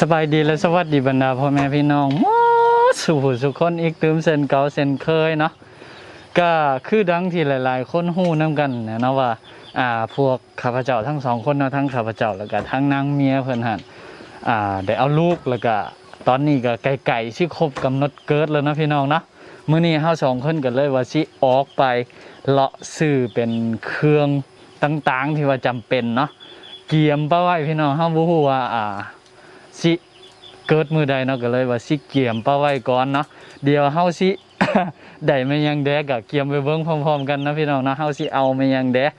สบายดีและสวัสดีบรรดาพ่อแม่พี่น้องมสู่สุขคนอีกตืมเส้นเก่าเส้นเคยเนาะก็คือดังที่หลาย ๆ คนฮู้นํกันนะเนาะว่า อ่าพวกข้าพเจ้าทั้งสองคนเนาะทั้งข้าพเจ้าแล้วก็ทั้งนางเมียเพิ่นหันอ่าได้เอาลูกแล้วก็ตอนนี้ก็ไก่ๆสิครบกำหนดเกิดแล้วนะพี่น้องเนาะมื้อนี้เฮาสองคนก็เลยว่าสิออกไปเลาะซื้อเป็นเครื่องต่างๆที่ว่าจำเป็นเนาะ เกียมปะไว้พี่น้องเฮาบ่ฮู้ว่าอ่าสิเกิดมือใดเนาะก็เลยว่าสิเกียมป้าไว้ก่อนเนาะเดี๋ยวเฮาสิได้มายังแดกกะเกียมไปเบิ่งพร้อมๆกันนะพี่น้องนะเฮาสิเอามายังแดก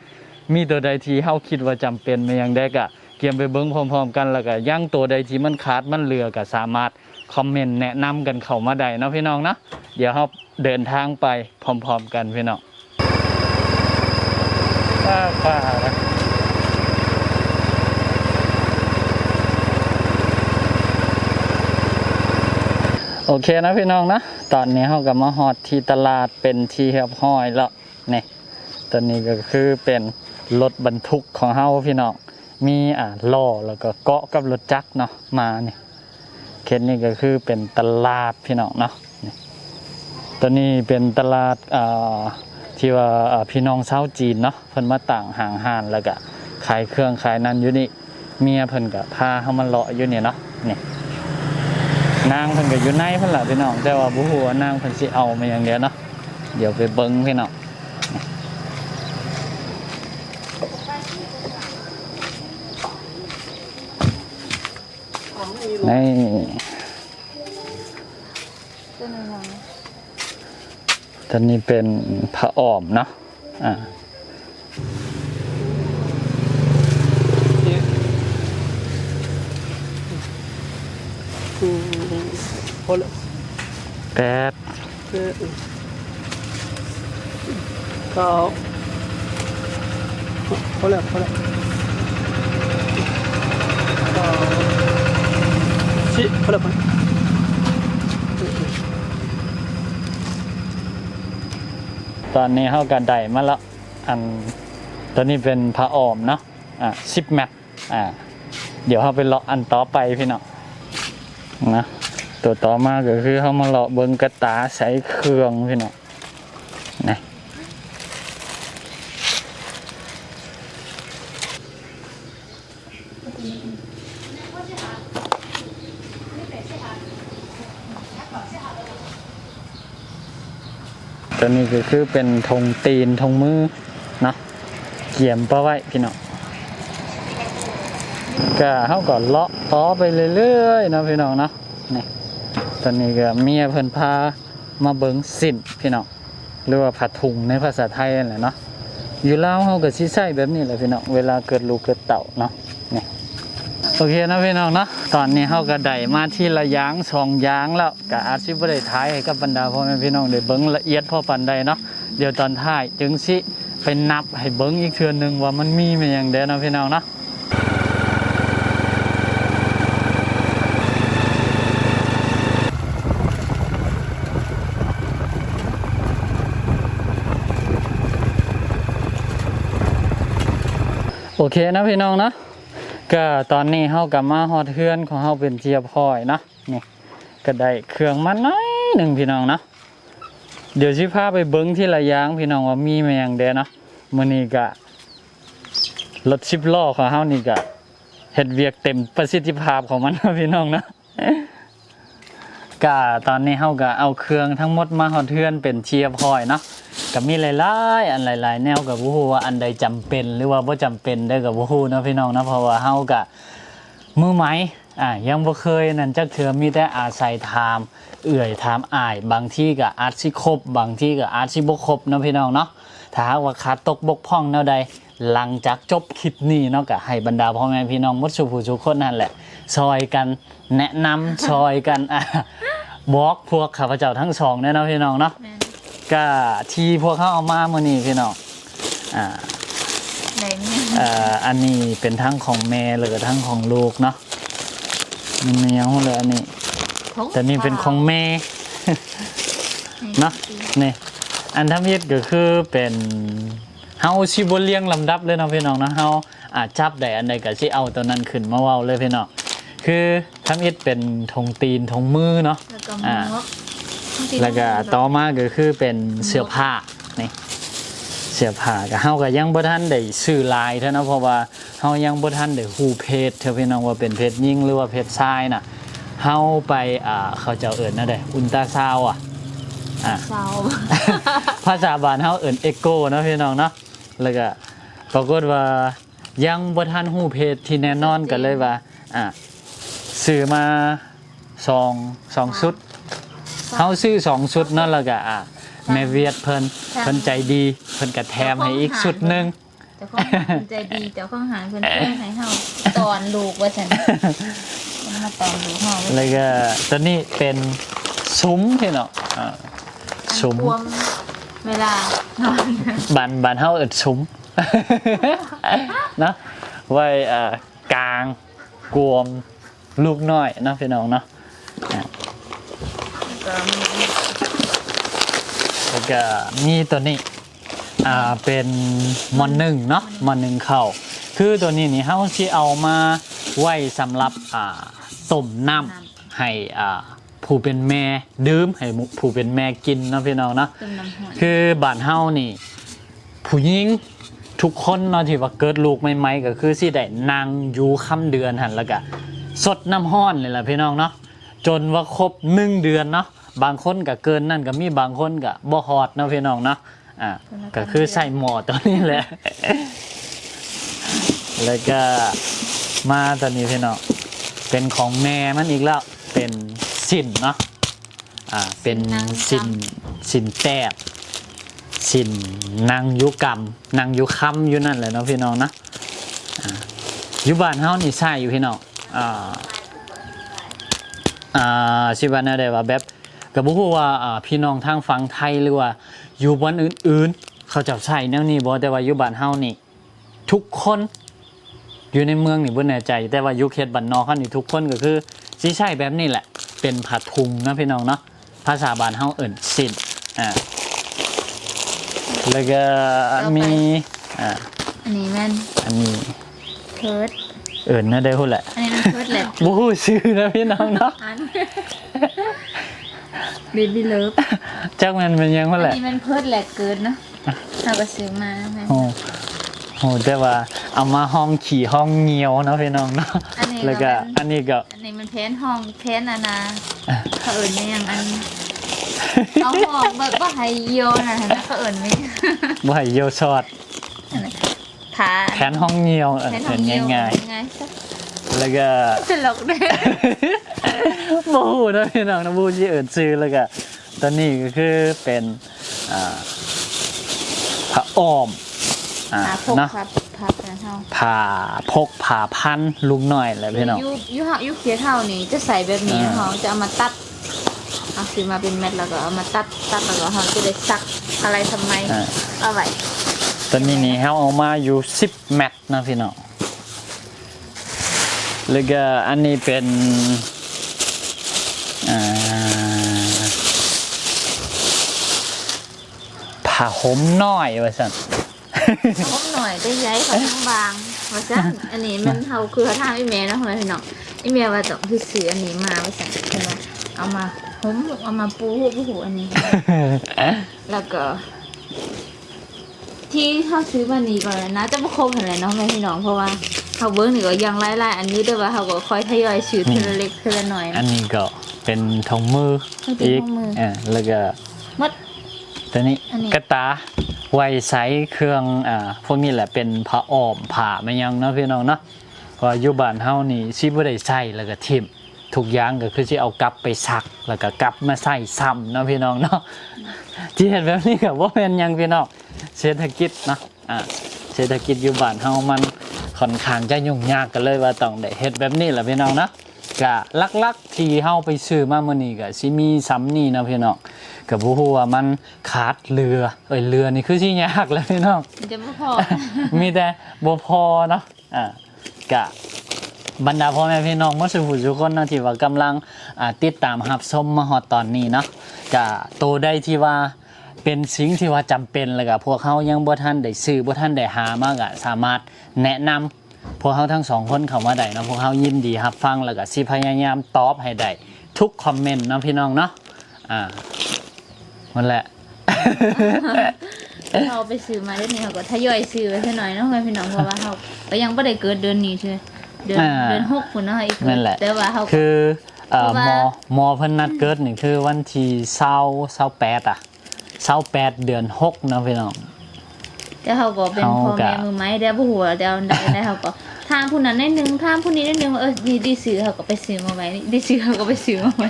มีตัวใดที่เฮาคิดว่าจำเป็นมายังแดกกะเกียมไปเบิ่งพร้อมๆกันแล้วก็ย่างตัวใดที่มันขาดมันเหลือก็สามารถคอมเมนต์แนะนำกันเข้ามาได้นะพี่น้องนะเดี๋ยวเฮาเดินทางไปพร้อมๆกันพี่น้องป้าป้า โอเคนะพี่น้องนะตอนนี้เขากับมาฮอดที่ตลาดเป็นที่เรียบร้อยแล้วนี่ตอนนี้ก็คือเป็นรถบรรทุกของเฮาพี่น้องมีอ่าล้อแล้วก็เกาะกับรถจักรเนาะมานี่เขตนี้ก็คือเป็นตลาดพี่น้องเนาะนี่ตอนนี้เป็นตลาดอ่าที่ว่าอ่าพี่น้องชาวจีนเนาะเพิ่นมาต่างห่างหานแล้วก็ขายเครื่องขายนั้นอยู่นี่เมียเพิ่นก็พาเฮามาเลาะอยู่นี่เนาะนี่ นางเพิ่นก็อยู่ในเพิ่นล่ะพี่น้องแต่ว่าบ่ฮู้ว่านางเพิ่นสิเอามาอย่างเดียวเนาะเดี๋ยวไปเบิ่งพี่น้องนี่ตอนนี้เป็นพระอ้อมเนาะอ่า อืม พอแล้วแปดเออเก้าพอแล้วพอแล้วเก้าสิพอแล้วพอแล้วตอนนี้เฮาก็ได้มาแล้วอันตัวนี้เป็นพระอ้อมเนาะอ่า10แมตอ่าเดี๋ยวเฮาไปเลาะอันต่อไปพี่น้องนะ ตัวต่อมาก็คือเฮามาเลาะเบิงกระตาใส่เครื่องพี่น้องนะตัวนี้ก็คือเป็นธงตีนธงมือเนาะเกี่ยมปะไว้พี่น้องก็เขาก็เลาะต่อไปเรื่อยๆนะพี่น้องเนาะนี่ ตอนนี้ก็เมียเพิ่นพามาเบิงสินพี่น้องหรือว่าผัดถุงในภาษาไทยนั่นแหละเนาะอยู่ลาวเขาก็สิใช้แบบนี้แหละพี่น้องเวลาเกิดลูกเกิดเต่าเนาะนี่โอเคนะพี่น้องเนาะตอนนี้เขาก็ได้มาที่ละยางสองยางแล้วก็อาจสิบ่ได้ท้ายให้กับบรรดาพ่อแม่พี่น้องได้เบิ่งละเอียดพอปานใดเนาะเดี๋ยวตอนท้ายจึงสิไปนับให้เบิ่งอีกเทื่อหนึงว่ามันมีมาอย่างใดเนาะพี่น้องเนาะ เคนะพี่น้องนะก็ตอนนี้เฮากลับมาฮอดเฮือนของเฮาเป็นเทียบพอยนะนี่ก็ได้เครื่องมาน้อยหนึ่งพี่น้องนะเดี๋ยวสิพาไปเบิ้งที่ละยางพี่น้องว่ามีแมงเดนะมื้อนี้ก็รถสิบล้อของเฮานี่ก็เฮ็ดเวียกเต็มประสิทธิภาพของมันนะพี่น้องนะก็ตอนนี้เฮาก็เอาเครื่องทั้งหมดมาฮอดเฮือนเป็นเทียบพอยเนาะ ก็มีหลายๆ อันหลาย ๆ แนวกับบ่ฮู้ว่าอันใดจำเป็น หรือว่าบ่จำเป็นได้กับบ่ฮู้เนาะพี่น้องเนาะเพราะว่าเฮาก็มือใหม่อ่ายังบ่เคยนั่นจักเทื่อมีแต่อาศัยถามเอื่อยถามอ้าย บางที่ก็อาจสิครบบางที่ก็อาจสิบ่ครบเนาะพี่น้องเนาะถ้าหากว่าขาดตกบกพร่องแนวใดหลังจากจบคลิปนี้เนาะก็ให้บรรดาพ่อแม่พี่น้องมดสุผู้ทุคนนั่นแหละซอยกันแนะนำซอยกันอะบอกพวกข้าพเจ้าทั้งสองเนี่ยเนาะพี่น้องเนาะ ก็ที่พวกเขาเอามามื่อนี้พี่น้องอ่าไหนเนี่ยเอ่ออันนี้เป็นทั้งของแม่แล้วก็ทั้งของลูกเนาะมันมีอย่างเลยอันนี้แต่นี่เป็นของแม่ เนาะนี่อันทำเย็ดก็คือเป็นเฮาชิบเลียงลำดับเลยเนาะพี่น้องเนาะเฮาอาจับได้อันใดก็สิเอาตัวนั้นขึ้นมาเว้าเลยพี่น้องคือทำอิดเป็นธงตีนธงมือเนาะแล้วก็หมอ่า วกแล้วก็ต่อมาก็คือเป็นเสื้อผ้านี่เสื้อผ้าก็เฮาก็ยังบ่ทันได้ซื้อลายเท่านะเพราะว่าเฮายังบ่ทันได้ฮู้เพศเท่าพี่น้องว่าเป็นเพศหญิงหรือว่าเพศชายน่ะเฮาไปอ่าเขาเจ้าเอิ้นนะเด้อุลตราซาวด์อะอ่าเศร้าภาษาบ้านเฮาเอิ้นเอ็กโกเนาะพี่น้องเนาะแล้วก็ปรากฏว่ายังบ่ทันฮู้เพศที่แน่นอนกันเลยว่าอ่าซื้อมาสองสองชุด เฮาซื้อสองชุดนั่นแล้วก็อะแม่เวียดเพิ่นเพิ่นใจดีเพิ่นก็แถมให้อีกชุดหนึงแต่ข้องหารใจดีแต่ข้องหารเพิ่นแค่ให้เฮาตอนลูกว่าซั่นมันมาตอนลูกเฮาแล้วก็ตัวนี้เป็นซุ้มพี่เนาะอ่าซุ้มรวมเวลานอนบ้านบ้านเฮาเอิ้นซุ้ม เนาะไว้อ่ากลางกวมลูกน้อยเนาะพี่น้องเนาะ ก็มีแล้วก็มีตัวนี้อ่าเป็นมอนหนึ่งเนาะมอนหนึ่งเข้าคือตัวนี้นี่เฮาสิเอามาไว้สำหรับอ่าต้มน้ำให้อ่าผู้เป็นแม่ดื่มให้หมู่ผู้เป็นแม่กินเนาะพี่น้องเนาะ ต้มน้ำหอยคือบ้านเฮานี่ ผู้หญิงทุกคนเนาะที่ว่าเกิดลูกใหม่ๆก็คือสิได้นางอยู่ค่ำเดือนหั่นแล้วก็สดน้ำห้อนเลยล่ะพี่น้องเนาะจนว่าครบหนึ่งเดือนเนาะ บางคนก็เกินนั่นก็มีบางคนก็บ่ฮอดเนาะพี่น้องเนาะอ่าก็คือใส่หมอตัวนี้แหละ แล้วก็มาตอนนี้พี่น้องเป็นของแม่มันอีกแล้วเป็นสินเนาะอ่าเป็นสินสินแตบสินนางยุกรรมนางยุคำอยู่นั่นแหละเนาะพี่น้องนะอ่าอยู่บ้านเฮานี่ใช่อยู่พี่น้องอ่าอ่าสิว่าแนวใดว่าแบบ ก็บ่ฮู้ว่าอ่าพี่น้องทางฝั่งไทยหรือว่าอยู่บ้านอื่นๆ เขาเจะใช้แนวนี้บ่แต่ว่าอยู่บ้านเฮานี่ ทุกคนอยู่ในเมืองนี่บ่แน่ใจ แต่ว่าอยู่เขตบ้านนอกเฮานี่ทุกคนก็คือสิใช้แบบนี้แหละ เป็นผ้าถุงนะพี่น้องเนาะภาษาบ้านเฮาเอิ้นสินอ่าแล้วก็มีอ่าอันนี้แม่นอันนี้เพิร์ดเอิญน่าได้พูดแหละ อันนี้มันเพิร์ดแหละบูฮู้ชื่อนะพี่น้องเนาะอัน เบบี้เลิฟจักมันเป็นยังพูดอันแหละ นี้มันเพิร์ดแหลกเกินเนาะเราก็ซื้อมาแม่นโอ้โหแต่ว่าเอามาห้องขี่ห้องเงียวเนาะพี่น้องเนาะอันนี้แล้วก็ก็มันอันนี้ก็ อันนี้มันเพ้นห้องเพ้นอานาเขาเอิญไม่ยังอันเอาห้องแบบว่าไฮโยนะนะเขาเอิญไม่บ่ให้เยียวชอดผาแผนห้องเงียวเออแพ้นแผห้องนเยียวง่ายง่ายๆ แล้วก็ตลกเลยบูฮู้นะพี่น้องนะบูฮู้ชื่อเอิญชื่อแล้วก็ตอนนี้ก็คือเป็นอ่าพระอ้อมอ่าผาพกเนาะครับผาแเท่าผ่าพกผ่าพันลุงหน่อยแหละพี่น้องยูยูเฮายูเคียเท่านี้จะใส่แบบนี้อ่าเขาจะเอามาตัดเอาซื้อมาเป็นเม็ดแล้วก็เอามาตัดตัดแล้วก็เขาจะได้ซักอะไรทำไมอ่าเอาไว้ตอนนี้นี่เขาเอามาอยู่10แมตช์นะพี่น้อง แล้วก็อันนี้เป็นอ่าผ้าห่มน้อยว่าสั่นผมหน่อยได้ย้ายเขาทั้งบางว่าจ้ะอันนี้มันเขาคือเขาทางอีเมลนะคนละพี่น้องอีเมลว่าต้องคือซื้ออันนี้มาว่าสั่งใช่ไหมเอามาผมเอามาปูปูหูอันนี้ แล้วก็ที่เขาซื้อมานี้ก่อนเลยนะจะมาครบอะไรเนาะแม่พี่น้องเพราะว่า เขาเบิ้งนี่ก็ยังไล่ๆอันนี้แต่ว่าเขาก็ค่อยทยอยซื้อทีละเล็กทีละหน่อยอันนะนี้ก็เป็นทองมือเป็นอีกทองมืออ่าแล้วก็หมดตัวนี้อันนี้กระตาไวไซส์เครื่องอ่าพวกนี้แหละเป็นผ้าอ้อมผ้าไม่ยังเนาะพี่น้องเนาะเพราะว่าอยู่บ้านเฮานี่สิบ่ได้ใช้แล้วก็ทิ่มทุกอย่างก็คือสิเอากลับไปซัก แล้วก็กลับมาใส่ซ้ำเนาะพี่น้องเนาะที่เห็นแบบนี้ก็บ่แม่นหยังพี่น้องเศรษฐกิจเนาะอ่าเศรษฐกิจอยู่บ้านเฮามัน ค่อนข้างจะยุ่งยากกันเลยว่าต้องได้เฮ็ดแบบนี้แหละพี่น้องเนาะก็ลักๆที่เฮาไปซื้อมามื้อนี้ก็สิมีซ้ำนี่เนาะพี่น้องกับผู้ว่ามันขาดเรือเอ้ยเรือนี่คือที่ยากแล้วพี่น้องมันจะไม่พอ มีแต่บ่พอเนาะอ่ากะบรรดาพ่อแม่พี่น้องเมื่อสุขทุกคนเนาะที่ว่ากำลังอ่าติดตามรับชมมาฮอดตอนนี้เนาะกะโตได้ที่ว่า เป็นสิ่งที่ว่าจำเป็นแล้วก็พวกเขายังบ่ทันได้ซื้อบ่ทันได้หามากอะสามารถแนะนำพวกเขาทั้งสองคนเข้ามาได้เนาะพวกเขายินดีรับฟังแล้วก็สิพยายามตอบให้ได้ทุกคอมเมนต์เนาะพี่น้องเนาะอ่ามันแหละ เราไปซื้อมาเดือนนี้เขาก็ทยอยซื้อไว้ซะหน่อยเนาะเพื่อนพี่น้องเพราะว่าเขาก็ยังไม่ได้เกิดเดือนนี้ใช่ไหมเดือนอ่า เดือนหกคุณเนาะอีกนั่นแหละ แต่ว่าเขาคือเอ่อเพราะมว่ามเพิ่นนัดเกิดนี่คือวันที่เศร้าเศร้าแปดอะ เศร้าแปดเดือนหกเนาะพี่น้อง แต่เขาก็เป็นเขาพ่อก็แม่มือไม้แต่ผู้หัวแต่เอาได้ได้เขาก็ทางผู้นั้นได้หนึ่งทางผู้นี้ได้หนึ่งเออดีดีซื้อเขาก็ไปซื้อมาไว้ดีซื้อเขาก็ไปซื้อมาไว้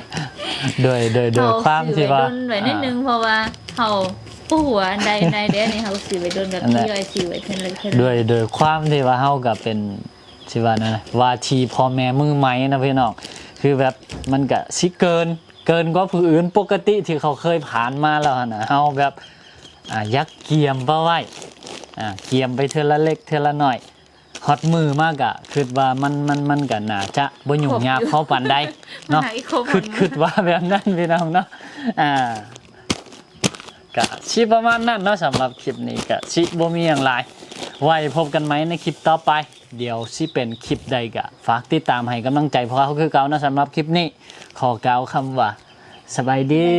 โดยโดยโดยความที่ว่าเขซื้อไว้ดนไว้นิดนึงเพราะว่าเขาผู้หัวอันใดใดเด้นี่เขาซื้อไว้ดนกับอันนั้นที่ย่อยซื้อไว้เท่านั้นเท่าโดนั้นยโดยความที่ว่าเฮากับเป็นสิว่านั่นแหละว่าทีพ่อแม่มือใหม่นะพี่น้องคือแบบมันก็สิเกิน เกินกว่าผู้อื่นปกติที่เขาเคยผ่านมาแล้วหั่นนะเฮาแบบอ่ายักเกียมเป้าไว้อ่าเกียมไปเทื่อละเล็กเทื่อละน้อยฮอดมือมากอะคิดว่ามันมันมันก็น่าจะบ่ยุ่งยากเข้าปานใดเนาะมัหอีกครบคิดคิดว่าแบบนั้นพี่น้องเนาะอ่าก็ชิประมาณนั้นเนาะสำหรับคลิปนี้ก็ชิบ่มีอย่างไรไว้พบกันไหมในคลิปต่อไป เดี๋ยวสิเป็นคลิปใดกะ ฝากติดตามให้กำลังใจเพราะเขาคือเก่านะสำหรับคลิปนี้ ขอเก่าคำว่า สบายดี